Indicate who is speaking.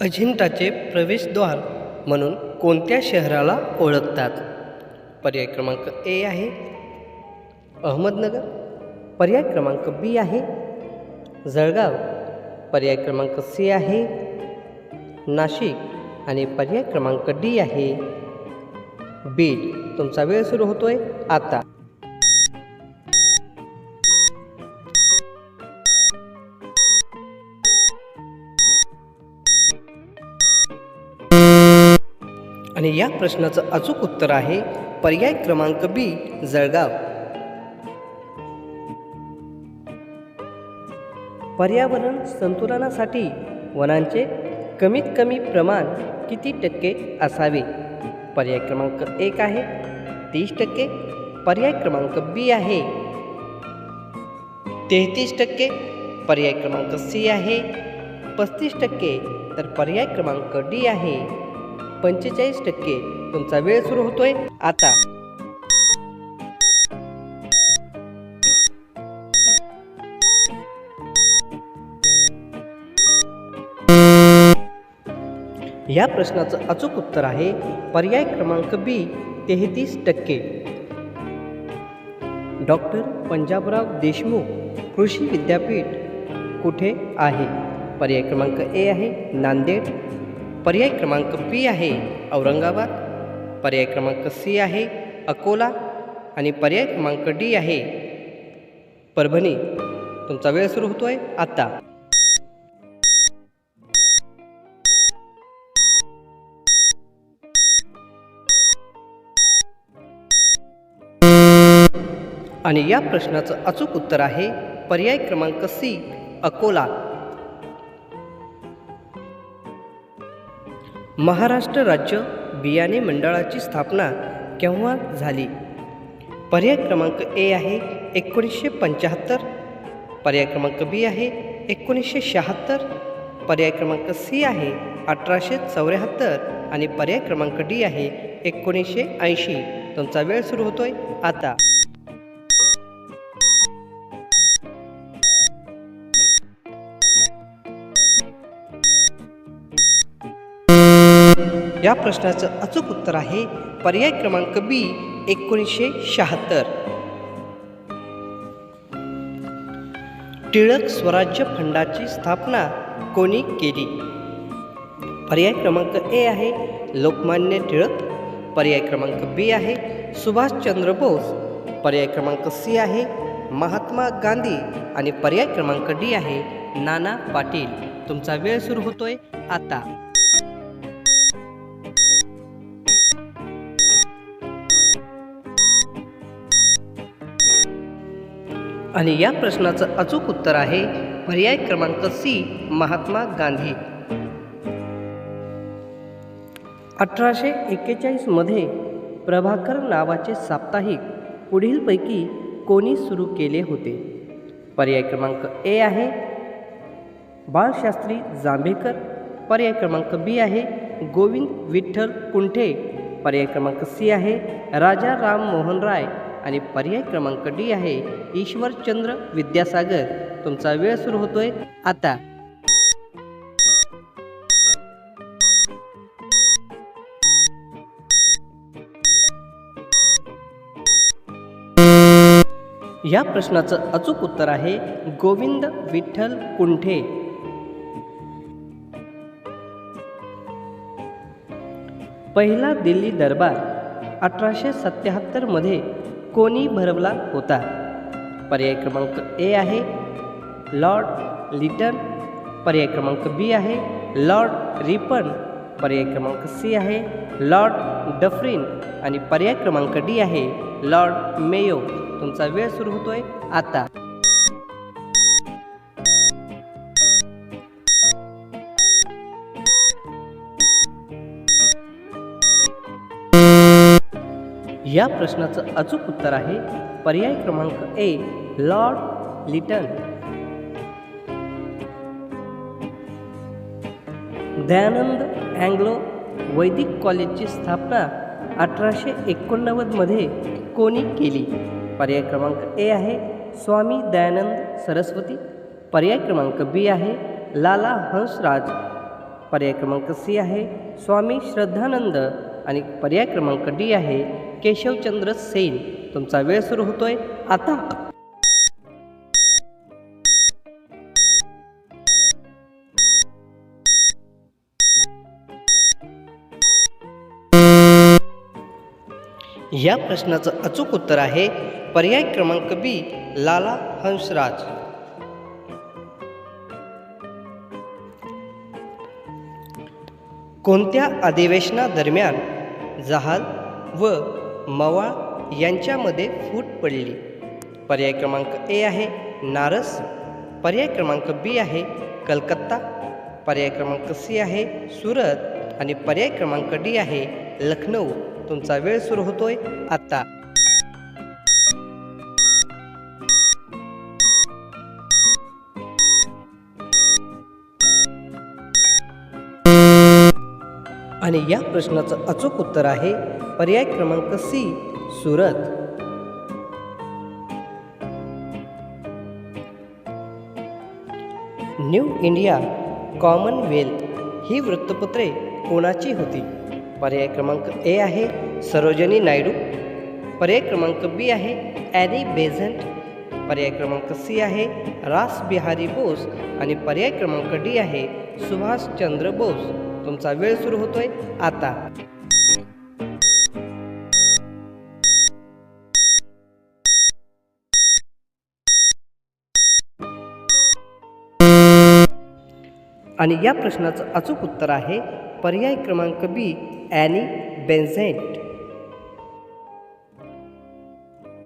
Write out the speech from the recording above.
Speaker 1: अजिंठाचे प्रवेशद्वार म्हणून कोणत्या शहराला ओळखतात? पर्याय क्रमांक ए आहे. अहमदनगर. पर्याय क्रमांक बी आहे. जळगाव. पर्याय क्रमांक सी आहे. नाशिक आणि पर्याय क्रमांक डी आहे. बीड तुमचा वेळ सुरू होतोय आता. आणि या प्रश्नाचं अचूक उत्तर आहे पर्याय क्रमांक बी जळगाव. पर्यावरण संतुलनासाठी वनांचे कमीत कमी प्रमाण किती टक्के असावे? पर्याय क्रमांक एक आहे तीस टक्के. पर्याय क्रमांक बी आहे तेहतीस टक्के. पर्याय क्रमांक सी आहे पस्तीस टक्के. तर पर्याय क्रमांक डी आहे पंचेचाळीस टक्के. तुमचा वेळ सुरू होतोय आता. या प्रश्नाचं अचूक उत्तर आहे पर्याय क्रमांक बी तेहतीस टक्के. डॉक्टर पंजाबराव देशमुख कृषी विद्यापीठ कुठे आहे? पर्याय क्रमांक ए आहे नांदेड. पर्याय क्रमांक बी आहे औरंगाबाद पर्याय क्रमांक सी आहे अकोला आणि पर्याय क्रमांक डी आहे परभणी. तुमचा वेळ सुरू होतोय आत्ता. आणि या प्रश्नाचं अचूक उत्तर आहे पर्याय क्रमांक सी अकोला. महाराष्ट्र राज्य बियाणे मंडळाची स्थापना केव्हा झाली? पर्याय क्रमांक ए आहे एकोणीसशे पंच्याहत्तर पर्याय क्रमांक बी आहे एकोणीसशे शहात्तर पर्याय क्रमांक सी आहे अठराशे चौऱ्याहत्तर आणि पर्याय क्रमांक डी आहे एकोणीसशे ऐंशी. तुमचा वेळ सुरू होतोय आता. या प्रश्नाचं अचूक उत्तर आहे पर्याय क्रमांक बी एकोणीसशे शहात्तर. टिळक स्वराज्य फंडाची स्थापना कोणी केली? पर्याय क्रमांक ए आहे लोकमान्य टिळक पर्याय क्रमांक बी आहे सुभाषचंद्र बोस पर्याय क्रमांक सी आहे महात्मा गांधी आणि पर्याय क्रमांक डी आहे नाना पाटील. तुमचा वेळ सुरू होतोय आता. आणि या प्रश्नाचं अचूक उत्तर आहे पर्याय क्रमांक सी महात्मा गांधी. अठराशे एक्केचाळीसमध्ये प्रभाकर नावाचे साप्ताहिक पुढीलपैकी कोणी सुरू केले होते? पर्याय क्रमांक ए आहे बाळशास्त्री जांभेकर. पर्याय क्रमांक बी आहे गोविंद विठ्ठल कुंठे. पर्याय क्रमांक सी आहे राजा राम मोहन राय. आणि पर्याय क्रमांक डी आहे ईश्वरचंद्र विद्यासागर. तुमचा वेळ सुरू होतोय आता. या प्रश्नाचं अचूक उत्तर आहे गोविंद विठ्ठल कुंठे. पहिला दिल्ली दरबार अठराशे सत्याहत्तरमध्ये कोणी भरवला होता? पर्याय क्रमांक ए आहे लॉर्ड लिटन. पर्याय क्रमांक बी आहे लॉर्ड रिपन. पर्याय क्रमांक सी आहे लॉर्ड डफरिन. आणि पर्याय क्रमांक डी आहे लॉर्ड मेयो. तुमचा वेळ सुरू होतोय आता. या प्रश्नाचं अचूक उत्तर आहे पर्याय क्रमांक A Lord Lytton. Dayanand Anglo Vaidic कॉलेजची स्थापना अठराशे एकोणनव्वदमध्ये कोणी केली? पर्याय क्रमांक ए आहे स्वामी दयानंद सरस्वती. पर्याय क्रमांक बी आहे लाला हंसराज. पर्याय क्रमांक सी आहे स्वामी श्रद्धानंद. आणि पर्याय क्रमांक डी आहे केशवचंद्र सेन. तुमचा वेळ सुरू होतोय. आता. या प्रश्नाचं अचूक उत्तर आहे पर्याय क्रमांक बी लाला हंसराज. कोणत्या अधिवेशनादरम्यान जहाल व मवा यांच्यामध्ये फूट पडली. पर्याय क्रमांक ए आहे नारस. पर्याय क्रमांक बी आहे कलकत्ता. पर्याय क्रमांक सी आहे सुरत. आणि पर्याय क्रमांक डी आहे लखनौ तुमचा वेळ सुरू होतोय आत्ता आणि या प्रश्नाचं अचूक उत्तर आहे पर्याय क्रमांक C Surat. New India Commonwealth ही वृत्तपत्रे कोणाची होती? पर्याय क्रमांक ए आहे सरोजनी नायडू. पर्याय क्रमांक बी आहे ॲनी बेझंट. पर्याय क्रमांक सी आहे रास बिहारी बोस. आणि पर्याय क्रमांक डी आहे सुभाषचंद्र बोस. तुमचा वेळ सुरू होतोय आता. आणि या प्रश्नाचं अचूक उत्तर आहे पर्याय क्रमांक बी ॲनी बेन्झेंट.